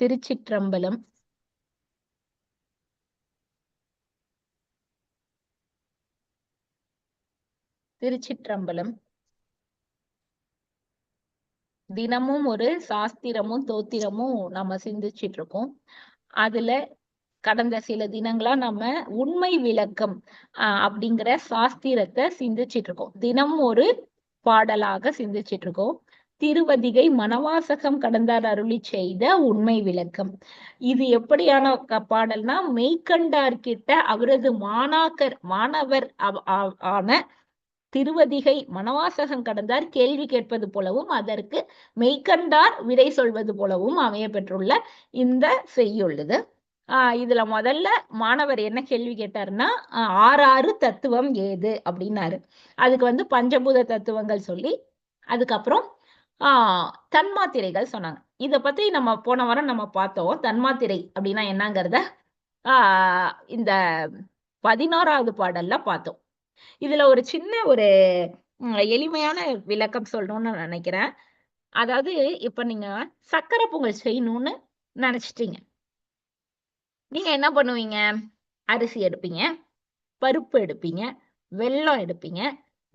திருச்சிற்றம்பலம். திருச்சிற்றம்பலம். தினமும் ஒரு சாஸ்திரமும் தோத்திரமும் நம்ம சிந்திச்சிட்டு இருக்கோம் அதுல கடந்த சில தினங்களா நம்ம உண்மை விளக்கம் ஆஹ் அப்படிங்கிற சாஸ்திரத்தை சிந்திச்சிட்டு இருக்கோம் தினமும் ஒரு பாடலாக சிந்திச்சிட்டு இருக்கோம் திருவதிகை மணவாசகம் கடந்தார் அருளி செய்த உண்மை விளக்கம். இது எப்படியான பாடல்னா மெய்கண்டார் கிட்ட அவரது மாணாக்கர் மாணவர் ஆன திருவதிகை மணவாசகம் கடந்தார் கேள்வி கேட்பது போலவும் அதற்கு மெய்கண்டார் விடை சொல்வது போலவும் அமைய பெற்றுள்ள இந்த செய்யுள்ளது. ஆஹ் இதுல முதல்ல மாணவர் என்ன கேள்வி கேட்டாருன்னா ஆஹ் ஆறாறு தத்துவம் ஏது? அப்படின்னாரு. அதுக்கு வந்து பஞ்சபூத தத்துவங்கள் சொல்லி அதுக்கப்புறம் ஆஹ் தன்மாத்திரைகள் சொன்னாங்க. இத பத்தி நம்ம போன வாரம் நம்ம பார்த்தோம். தன்மாத்திரை அப்படின்னா என்னங்கிறத ஆஹ் இந்த பதினோராவது பாடல்ல பார்த்தோம். இதுல ஒரு சின்ன ஒரு எளிமையான விளக்கம் சொல்லணும்னு நான் நினைக்கிறேன். அதாவது இப்ப நீங்க சக்கரை பொங்கல் செய்யணும்னு நினைச்சிட்டீங்க. நீங்க என்ன பண்ணுவீங்க? அரிசி எடுப்பீங்க பருப்பு எடுப்பீங்க வெல்லம் எடுப்பீங்க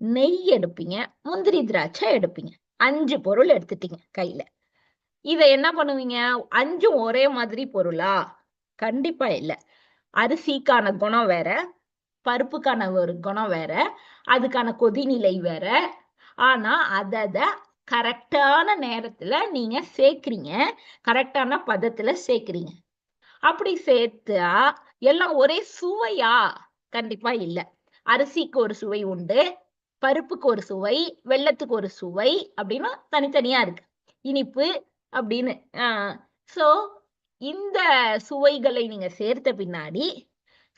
நெய் எடுப்பீங்க முந்திரி திராட்சை எடுப்பீங்க. அஞ்சு பொருள் எடுத்துட்டீங்க கையில. இதை என்ன பண்ணுவீங்க? அஞ்சும் ஒரே மாதிரி பொருளா? கண்டிப்பா இல்ல. அரிசிக்கான குணம் வேற பருப்புக்கான ஒரு குணம் வேற அதுக்கான கொதிநிலை வேற. ஆனா அதை கரெக்டான நேரத்துல நீங்க சேர்க்கிறீங்க. கரெக்டான பதத்துல சேர்க்கிறீங்க. அப்படி சேர்த்தா எல்லாம் ஒரே சுவையா? கண்டிப்பா இல்ல. அரிசிக்கு ஒரு சுவை உண்டு. பருப்புக்கு ஒரு சுவை வெள்ளத்துக்கு ஒரு சுவை அப்படின்னு தனித்தனியா இருக்கு. இனிப்பு அப்படின்னு ஆஹ் சோ இந்த சுவைகளை நீங்க சேர்த்த பின்னாடி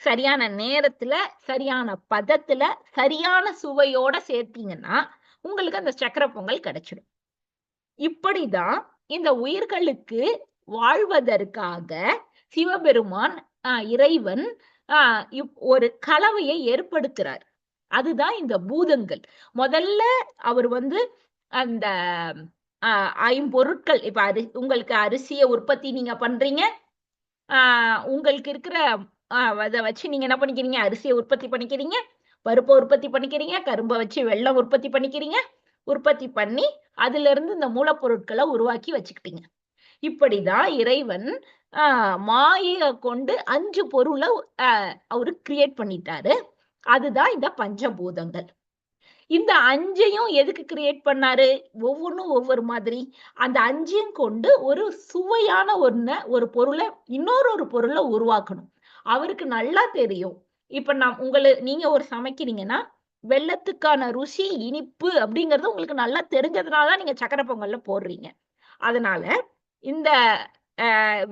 சரியான நேரத்துல சரியான பதத்துல சரியான சுவையோட சேர்த்தீங்கன்னா உங்களுக்கு அந்த சக்கரை பொங்கல் கிடைச்சிடும் இப்படிதான் இந்த உயிர்களுக்கு வாழ்வதற்காக சிவபெருமான் ஆஹ் இறைவன் ஆஹ் இப்- ஒரு கலவையை ஏற்படுத்துறார். அதுதான் இந்த பூதங்கள். முதல்ல அவர் வந்து அந்த ஆஹ் ஐம்பொருட்கள் இப்ப அரி உங்களுக்கு அரிசியை உற்பத்தி நீங்க பண்றீங்க. ஆஹ் உங்களுக்கு இருக்கிற அதை வச்சு நீங்க என்ன பண்ணிக்கிறீங்க? அரிசியை உற்பத்தி பண்ணிக்கிறீங்க. பருப்பை உற்பத்தி பண்ணிக்கிறீங்க. கரும்பை வச்சு வெள்ளம் உற்பத்தி பண்ணிக்கிறீங்க. உற்பத்தி பண்ணி அதுல இருந்து இந்த மூலப்பொருட்களை உருவாக்கி வச்சுக்கிட்டீங்க. இப்படிதான் இறைவன் ஆஹ் மாயை கொண்டு அஞ்சு பொருளை அவரு கிரியேட் பண்ணிட்டாரு. அதுதான் இந்த பஞ்சபூதங்கள். இந்த அஞ்சையும் எதுக்கு கிரியேட் பண்ணாரு? ஒவ்வொன்றும் ஒவ்வொரு மாதிரி. அந்த அஞ்சையும் கொண்டு ஒரு சுவையான ஒன்ன ஒரு பொருளை இன்னொரு ஒரு பொருளை உருவாக்கணும். அவருக்கு நல்லா தெரியும். இப்ப நான் உங்களை நீங்க ஒரு சமைக்கிறீங்கன்னா வெள்ளத்துக்கான ருசி இனிப்பு அப்படிங்கிறது உங்களுக்கு நல்லா தெரிஞ்சதுனால தான் நீங்க சக்கரை பொங்கல்ல போடுறீங்க. அதனால இந்த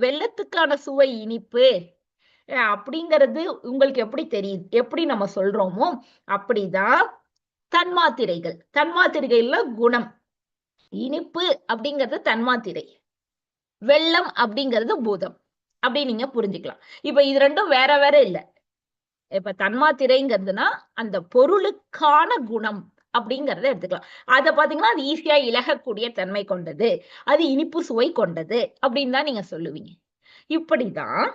வெள்ளத்துக்கான சுவை இனிப்பு அப்படிங்கிறது உங்களுக்கு எப்படி தெரியுது? எப்படி நம்ம சொல்றோமோ அப்படிதான் தன்மாத்திரைகள். தன்மாத்திரைகள்ல குணம். இனிப்பு அப்படிங்கிறது தன்மாத்திரை. வெள்ளம் அப்படிங்கிறது பூதம். அப்படி நீங்க புரிஞ்சுக்கலாம். இப்ப இது ரெண்டும் வேற வேற இல்ல. இப்ப தன்மாத்திரைங்கிறதுனா அந்த பொருளுக்கான குணம் அப்படிங்கறத எடுத்துக்கலாம். அத பாத்தீங்கன்னா அது ஈஸியா இழகக்கூடிய தன்மை கொண்டது. அது இனிப்பு சுவை கொண்டது அப்படின்னு தான் நீங்க சொல்லுவீங்க. இப்படிதான்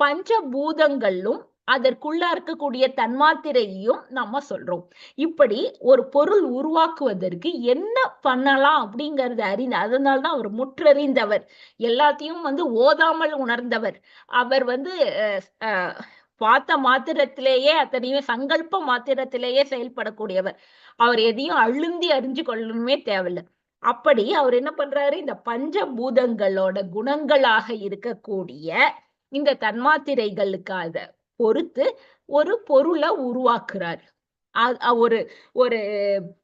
பஞ்சபூதங்களும் அதற்குள்ள இருக்கக்கூடிய தன்மாத்திரையும் நம்ம சொல்றோம். இப்படி ஒரு பொருள் உருவாக்குவதற்கு என்ன பண்ணலாம் அப்படிங்கறத அறிந்த அதனால்தான் அவர் முற்றறிந்தவர். எல்லாத்தையும் வந்து ஓதாமல் உணர்ந்தவர். அவர் வந்து அஹ், அஹ், பார்த்த மாத்திரத்திலேயே அத்தனையும் சங்கல்ப மாத்திரத்திலேயே செயல்படக்கூடியவர். அவர் எதையும் அழுந்தி அறிஞ்சு கொள்ளணுமே தேவையில்லை. அப்படி அவர் என்ன பண்றாரு? இந்த பஞ்சபூதங்களோட குணங்களாக இருக்கக்கூடிய இந்த தன்மாத்திரைகளுக்காக பொறுத்து ஒரு பொருளை உருவாக்குறார். ஒரு ஒரு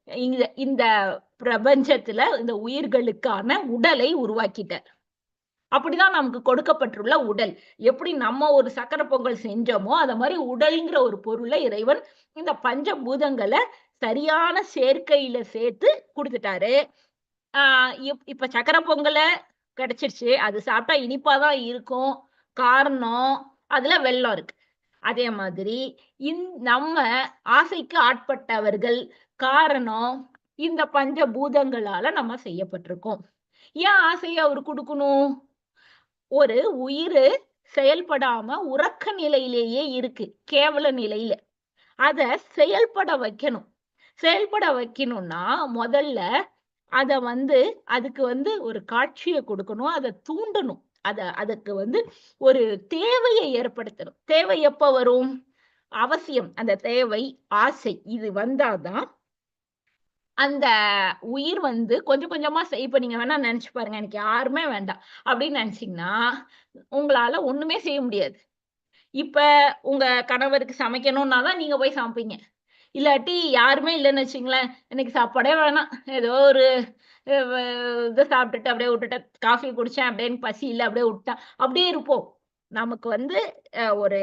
இந்த இந்த பிரபஞ்சத்துல இந்த உயிர்களுக்கான உடலை உருவாக்கிட்டார். அப்படிதான் நமக்கு கொடுக்கப்பட்டுள்ள உடல். எப்படி நம்ம ஒரு சக்கர பொங்கல் செஞ்சோமோ அத மாதிரி உடல்ங்கிற ஒரு பொருளை இறைவன் இந்த பஞ்ச பூதங்களை சரியான சேர்க்கையில சேர்த்து கொடுத்துட்டாரு. ஆஹ் இப்- இப்ப சக்கர பொங்கலை கிடைச்சிருச்சு. அது சாப்பிட்டா இனிப்பாதான் இருக்கும். காரணம் அதுல வெள்ளம் இருக்கு. அதே மாதிரி இந் நம்ம ஆசைக்கு ஆட்பட்டவர்கள் காரணம் இந்த பஞ்ச பூதங்களால நம்ம செய்யப்பட்டிருக்கோம். ஏன் ஆசையை அவர் கொடுக்கணும்? ஒரு உயிர் செயல்படாம உறக்க நிலையிலேயே இருக்கு கேவல நிலையில. அத செயல்பட வைக்கணும். செயல்பட வைக்கணும்னா முதல்ல அத வந்து அதுக்கு வந்து ஒரு காட்சியை கொடுக்கணும் அதை தூண்டணும். அத அதுக்கு வந்து ஒரு தேவையை ஏற்படுத்தணும். தேவை எப்ப வரும்? அவசியம். அந்த தேவை ஆசை இது வந்தாதான் அந்த உயிர் வந்து கொஞ்சம் கொஞ்சமா செய் இப்ப நீங்க வேணா நினைச்சு பாருங்க. எனக்கு யாருமே வேண்டாம். அப்படின்னு நினைச்சீங்கன்னா உங்களால ஒண்ணுமே செய்ய முடியாது. இப்ப உங்க கணவருக்கு சமைக்கணும்னா தான் நீங்க போய் சமைப்பீங்க. இல்லாட்டி யாருமே இல்லைன்னு வச்சுங்களேன் எனக்கு சாப்பாடே வேணாம். ஏதோ ஒரு இதை சாப்பிட்டுட்டு அப்படியே விட்டுட்டு காஃபி குடிச்சேன் அப்படியே பசி இல்லை அப்படியே விட்டேன் அப்படியே இருப்போம். நமக்கு வந்து ஒரு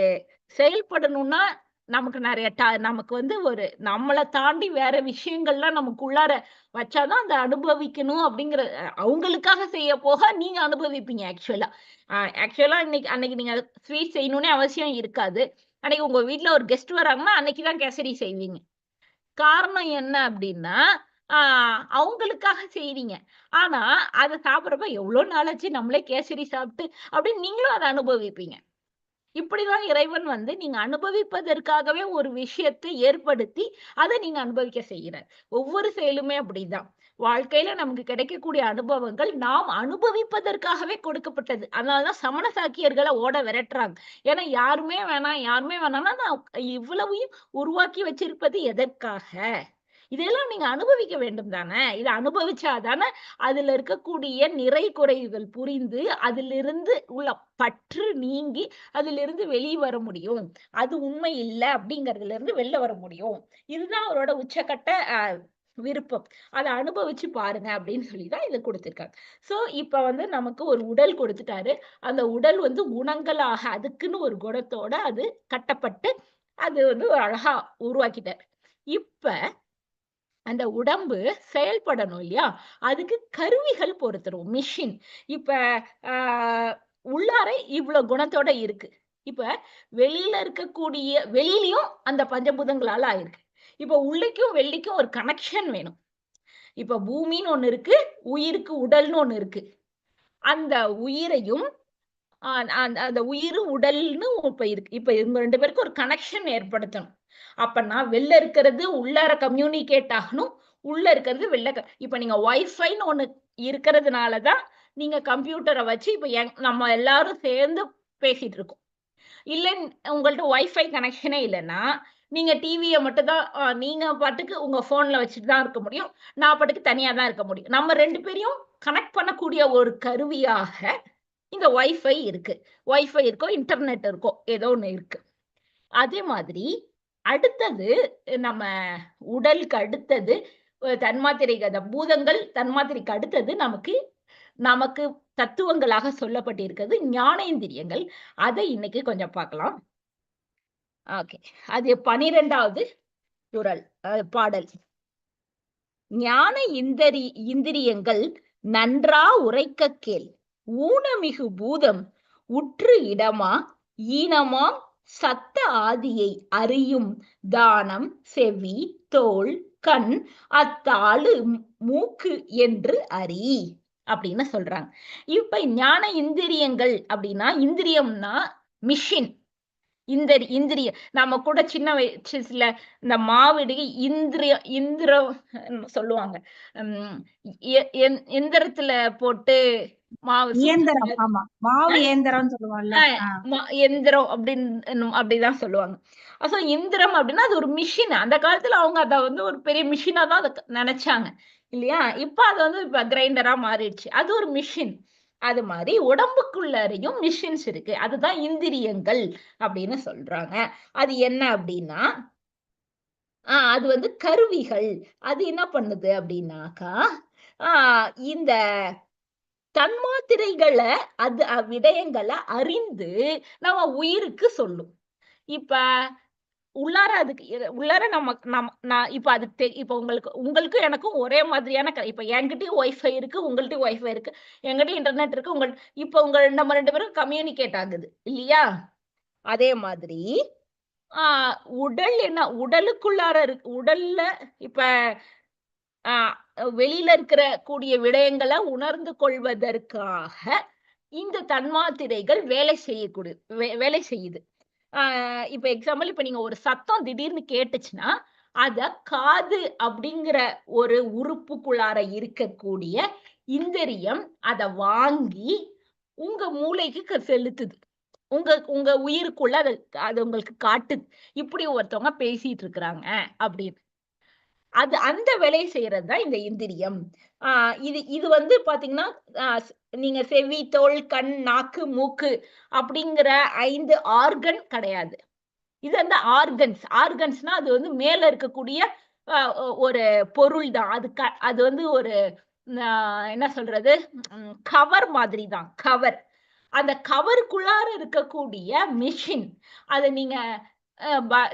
செயல்படணும்னா நமக்கு நிறைய ட நமக்கு வந்து ஒரு நம்மளை தாண்டி வேற விஷயங்கள்லாம் நமக்கு உள்ளார வச்சாதான் அந்த அனுபவிக்கணும் அப்படிங்கிற அவங்களுக்காக செய்ய போக நீங்க அனுபவிப்பீங்க ஆக்சுவலா ஆக்சுவலா இன்னைக்கு அன்னைக்கு நீங்க ஸ்வீட் செய்யணும்னே அவசியம் இருக்காது. அன்னைக்கு உங்க வீட்டுல ஒரு கெஸ்ட் வராங்கன்னா அன்னைக்குதான் கேசரி செய்வீங்க. காரணம் என்ன அப்படின்னா ஆஹ் அவங்களுக்காக செய்றீங்க. ஆனா அதை சாப்பிடுறப்ப எவ்வளவு நாளாச்சு நம்மளே கேசரி சாப்பிட்டு அப்படின்னு நீங்களும் அதை அனுபவிப்பீங்க. இப்படிதான் இறைவன் வந்து நீங்க அனுபவிப்பதற்காகவே ஒரு விஷயத்தை ஏற்படுத்தி அதை நீங்க அனுபவிக்க செய்கிறார். ஒவ்வொரு செயலுமே அப்படிதான். வாழ்க்கையில நமக்கு கிடைக்கக்கூடிய அனுபவங்கள் நாம் அனுபவிப்பதற்காகவே கொடுக்கப்பட்டது. அதனாலதான் சமண சாக்கியர்களை ஓட விரட்டுறாங்க. ஏன்னா யாருமே வேணாம் யாருமே வேணாம்னா நான் இவ்வளவையும் உருவாக்கி வச்சிருப்பது எதற்காக? இதெல்லாம் நீங்க அனுபவிக்க வேண்டும் தானே? இதை அனுபவிச்சாதானே அதுல இருக்கக்கூடிய நிறை குறைவுகள் புரிந்து அதிலிருந்து உள்ள பற்று நீங்கி அதிலிருந்து வெளியே வர முடியும். அது உண்மை இல்லை அப்படிங்கறதுல இருந்து வெளில வர முடியும். இதுதான் அவரோட உச்சக்கட்ட விருப்பம். அதை அனுபவிச்சு பாருங்க அப்படின்னு சொல்லிதான் இதை கொடுத்துருக்காங்க சோ இப்ப வந்து நமக்கு ஒரு உடல் கொடுத்துட்டாரு. அந்த உடல் வந்து குணங்களாக அதுக்குன்னு ஒரு குணத்தோட அது கட்டப்பட்டு அது வந்து அழகா உருவாக்கிட்டார். இப்ப அந்த உடம்பு செயல்படணும் இல்லையா? அதுக்கு கருவிகள் பொறுத்துரும் மிஷின் இப்ப உள்ளார இவ்வளவு குணத்தோட இருக்கு. இப்ப வெளியில இருக்கக்கூடிய வெளியிலயும் அந்த பஞ்சபூதங்களால ஆயிருக்கு. இப்ப உள்ளிக்கும் வெள்ளிக்கும் ஒரு கனெக்ஷன் வேணும். இப்ப பூமின்னு ஒண்ணு இருக்கு உயிருக்கு உடல்னு ஒண்ணு இருக்கு. அந்த உயிரையும் அந்த உயிர் உடல்னு இப்ப இருக்கு. இப்ப இவங்க ரெண்டு பேருக்கு ஒரு கனெக்ஷன் ஏற்படுத்தணும். அப்பனா வெளில இருக்கிறது உள்ளார கம்யூனிகேட் ஆகணும் உள்ள இருக்கிறது வெளில இப்ப நீங்க ஒய்ஃபைன்னு ஒண்ணு இருக்கிறதுனாலதான் நீங்க கம்ப்யூட்டரை வச்சு இப்ப நம்ம எல்லாரும் சேர்ந்து பேசிட்டு இருக்கோம். இல்லை உங்கள்ட்ட ஒய்ஃபை கனெக்ஷனே இல்லைன்னா நீங்க டிவியை மட்டும் தான் நீங்க பாட்டுக்கு உங்க போன்ல வச்சுட்டு தான் இருக்க முடியும். நான் பாட்டுக்கு தனியா தான் இருக்க முடியும். நம்ம ரெண்டு பேரையும் கனெக்ட் பண்ணக்கூடிய ஒரு கருவியாக இந்த ஒய்ஃபை இருக்கு. ஒய்ஃபை இருக்கோ இன்டர்நெட் இருக்கோ ஏதோ ஒன்று இருக்கு. அதே மாதிரி அடுத்தது நம்ம உடலுக்கு அடுத்தது தன்மாத்திரை பூதங்கள் தன்மாத்திரைக்கு அடுத்தது நமக்கு நமக்கு தத்துவங்களாக சொல்லப்பட்டிருக்கிறது ஞானேந்திரியங்கள். அதை இன்னைக்கு கொஞ்சம் பார்க்கலாம். ஓகே. அது பனிரெண்டாவது குரல் பாடல். ஞான இந்தரி இந்திரியங்கள் நன்றா உரைக்க கேள். ஊனமிகு பூதம் உற்று இடமா ஈனமா சத்த ஆதியை அறியும் தானம் செவி தோல் கண் அத்தாளு மூக்கு என்று அறி அப்படின்னு சொல்றாங்க. இப்ப ஞான இந்திரியங்கள் அப்படின்னா இந்திரியம்னா மிஷின் இந்த இந்திரிய. நம்ம கூட சின்ன வயசுல இந்த மாவிடு இந்திரிய இந்திரம் சொல்லுவாங்க. எந்திரத்துல போட்டு மாவு ஆமா. மாவு இயந்திரம் சொல்லுவாங்கல்ல. எந்திரம் அப்படின்னு அப்படிதான் சொல்லுவாங்க. சோ இந்திரம் அப்படின்னா அது ஒரு மிஷின் அந்த காலத்துல அவங்க அத வந்து ஒரு பெரிய மிஷினா தான் அதை நினைச்சாங்க. இல்லையா? இப்ப அது வந்து இப்ப கிரைண்டரா மாறிடுச்சு. அது ஒரு மிஷின் அது மாதிரி உடம்புக்குள்ளரையும் மிஷின்ஸ் இருக்கு. அதுதான் இந்திரியங்கள் அப்படின்னு சொல்றாங்க. அது என்ன அப்படின்னா ஆஹ் அது வந்து கருவிகள். அது என்ன பண்ணுது அப்படின்னாக்கா ஆஹ் இந்த தன்மாத்திரைகளை அது விடயங்களை அறிந்து நம்ம உயிருக்கு சொல்லும். இப்ப உள்ளார அதுக்கு உள்ளார நம்ம நம்ம நான் இப்ப அது இப்ப உங்களுக்கு உங்களுக்கும் எனக்கும் ஒரே மாதிரியான இப்ப என்கிட்டயும் ஒய்ஃபை இருக்கு உங்கள்கிட்டயும் ஒய்ஃபை இருக்கு என்கிட்டயும் இன்டர்நெட் இருக்கு உங்கள் இப்ப உங்க நம்ம ரெண்டு பேரும் கம்யூனிகேட் ஆகுது இல்லையா? அதே மாதிரி ஆஹ் உடல் என்ன உடலுக்குள்ளார இருக்கு உடல்ல இப்ப ஆஹ் வெளியில இருக்கிற கூடிய விடயங்களை உணர்ந்து கொள்வதற்காக இந்த தன்மாத்திரைகள் வேலை செய்யக்கூடிய வே- வேலை செய்யுது. இப்ப எக்ஸாம்பிள் இப்ப நீங்க ஒரு சத்தம் திடீர்னு கேட்டுச்சுன்னா அத காது அப்படிங்கிற ஒரு உறுப்புக்குள்ளார இருக்கக்கூடிய இந்திரியம் அத வாங்கி உங்க மூளைக்கு செலுத்துது. உங்க உங்க உயிருக்குள்ள அதை அது உங்களுக்கு காட்டுது. இப்படி ஒருத்தவங்க பேசிட்டு இருக்கிறாங்க அப்படின்னு. அது அந்த வேலையை செய்யறது தான் இந்த இந்திரியம். ஆஹ் இது இது வந்து பாத்தீங்கன்னா நீங்க செவி தோல் கண் நாக்கு மூக்கு அப்படிங்கிற ஐந்து ஆர்கன் கிடையாது. இது அந்த ஆர்கன்ஸ் ஆர்கன்ஸ்னா அது வந்து மேல இருக்கக்கூடிய ஒரு பொருள் தான் அது க அது வந்து ஒரு என்ன சொல்றது? கவர் மாதிரி தான் கவர் அந்த கவருக்குள்ளார இருக்கக்கூடிய மிஷின் அதை நீங்க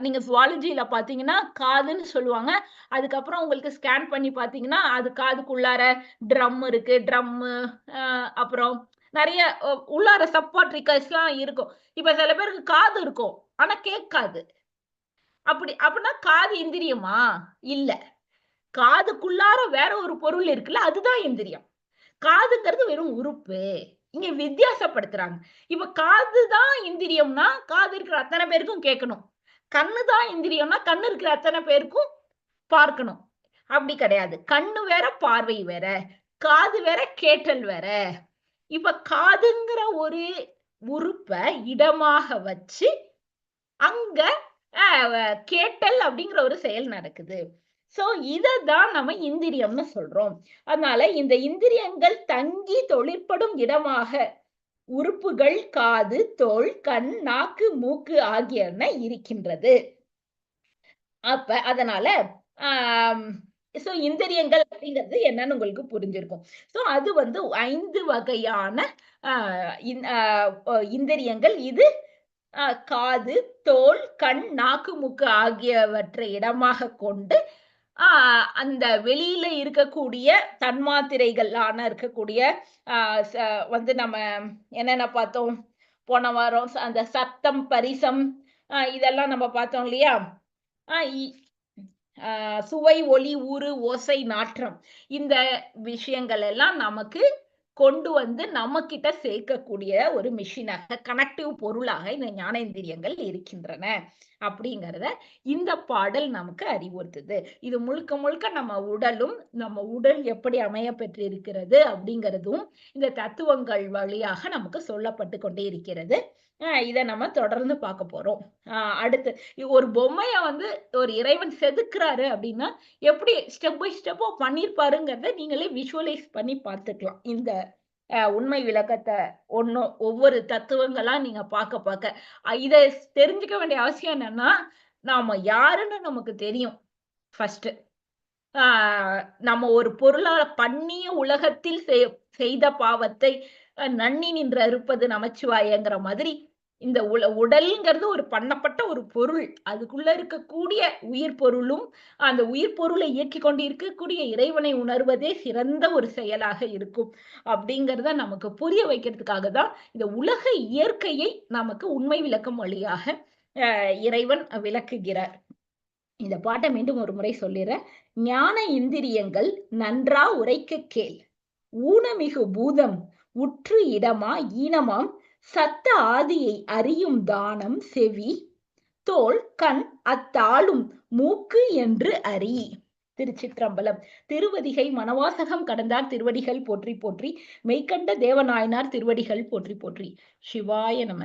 நீங்க சுவாலஜில பாத்தீங்கன்னா காதுன்னு சொல்லுவாங்க. அதுக்கப்புறம் உங்களுக்கு ஸ்கேன் பண்ணி பாத்தீங்கன்னா அது காதுக்குள்ளார ட்ரம் இருக்கு ட்ரம் அப்புறம் நிறைய உள்ளார சப்பாட்ரிக்கல்ஸ் எல்லாம் இருக்கும். இப்ப சில பேருக்கு காது இருக்கும் ஆனா கேட்காது. அப்படி அப்படின்னா காது இந்திரியமா இல்ல. காதுக்குள்ளார வேற ஒரு பொருள் இருக்குல்ல அதுதான் இந்திரியம் காதுங்கிறது வெறும் உறுப்பு. இங்க வித்தியாசப்படுத்துறாங்க. இப்ப காதுதான் இந்திரியம்னா காது இருக்கிற அத்தனை பேருக்கும் கேட்கணும். கண்ணு தான் இந்திரியம்னா கண்ணு இருக்கிற அத்தனை பேருக்கும் பார்க்கணும். அப்படி கிடையாது. கண்ணு வேற பார்வை வேற. காது வேற கேட்டல் வேற. இப்ப காதுங்கிற ஒரு உறுப்பை இடமாக வச்சு அங்க அஹ், கேட்டல் அப்படிங்கிற ஒரு செயல் நடக்குது. சோ தான் நம்ம இந்திரியம்னு சொல்றோம். அதனால இந்த இந்திரியங்கள் தங்கி தொழிற்படும் இடமாக உறுப்புகள் காது தோல் கண் நாக்கு மூக்கு ஆகியன இருக்கின்றது. அப்ப அதனால ஆஹ் சோ இந்திரியங்கள் அப்படிங்கிறது என்னன்னு உங்களுக்கு புரிஞ்சிருக்கும். சோ அது வந்து ஐந்து வகையான ஆஹ் இந்- ஆஹ் இந்திரியங்கள். இது ஆஹ் காது தோல் கண் நாக்கு மூக்கு ஆகியவற்றை இடமாக கொண்டு ஆஹ் அந்த வெளியில இருக்கக்கூடிய தன்மாத்திரைகளான இருக்கக்கூடிய ஆஹ் வந்து நம்ம என்னென்ன பார்த்தோம்? போன வாரம் அந்த சத்தம் பரிசம் ஆஹ் இதெல்லாம் நம்ம பார்த்தோம் இல்லையா? ஆஹ் இ- ஆஹ் சுவை ஒளி ஊறு ஓசை நாற்றம் இந்த விஷயங்கள் எல்லாம் நமக்கு கொண்டு வந்து நம்ம கிட்ட சேர்க்கக்கூடிய ஒரு மிஷினாக கனெக்டிவ் பொருளாக இந்த ஞானேந்திரியங்கள் இருக்கின்றன. அப்படிங்கிறத இந்த பாடல் நமக்கு அறிவுறுத்துது. இது முழுக்க முழுக்க நம்ம உடலும் நம்ம உடல் எப்படி அமைய பெற்றிருக்கிறது அப்படிங்கிறதும் இந்த தத்துவங்கள் வழியாக நமக்கு சொல்லப்பட்டு கொண்டே இருக்கிறது. இதை நம்ம தொடர்ந்து பார்க்க போறோம். ஆஹ் அடுத்து ஒரு பொம்மைய வந்து ஒரு இறைவன் செதுக்குறாரு அப்படின்னா எப்படி ஸ்டெப் பை ஸ்டெப்போ பண்ணிருப்பாருங்கிறத நீங்களே விஷுவலைஸ் பண்ணி பார்த்துக்கலாம். இந்த உண்மை விளக்கத்தை ஒன்னும் ஒவ்வொரு தத்துவங்களா நீங்க பார்க்க பார்க்க இதை தெரிஞ்சுக்க வேண்டிய அவசியம் என்னன்னா நாம யாருன்னு நமக்கு தெரியும் ஃபர்ஸ்ட் ஆஹ் நம்ம ஒரு பொருளால பண்ணிய உலகத்தில் செய்- செய்த பாவத்தை நன்னி நின்று அறுப்பது நமச்சிவாயங்கிற மாதிரி இந்த உல உடல்ங்கிறது ஒரு பண்ணப்பட்ட ஒரு பொருள். அதுக்குள்ள இருக்கக்கூடிய உயிர் பொருளும் அந்த உயிர் பொருளை இயக்கி கொண்டு இருக்கக்கூடிய இறைவனை உணர்வதே சிறந்த ஒரு செயலாக இருக்கும். அப்படிங்கிறத நமக்கு புரிய வைக்கிறதுக்காக தான் இந்த உலக இயற்கையை நமக்கு உண்மை விளக்கம் வழியாக இறைவன் விளக்குகிறார். இந்த பாட்டை மீண்டும் ஒரு முறை சொல்லிடுறேன் ஞான இந்திரியங்கள் நன்றா உரைக்க கேள். ஊனமிகு பூதம் உற்று இடமா ஈனமாம் சத்த ஆதியை அறியும் தானம் செவி தோல் கண் அத்தாளும் மூக்கு என்று அறி திருச்சிற்றம்பலம். திருவதிகை மணவாசகம் கடந்தார் திருவடிகள் போற்றி போற்றி. மெய்கண்ட தேவநாயனார் திருவடிகள் போற்றி போற்றி. சிவாய நம.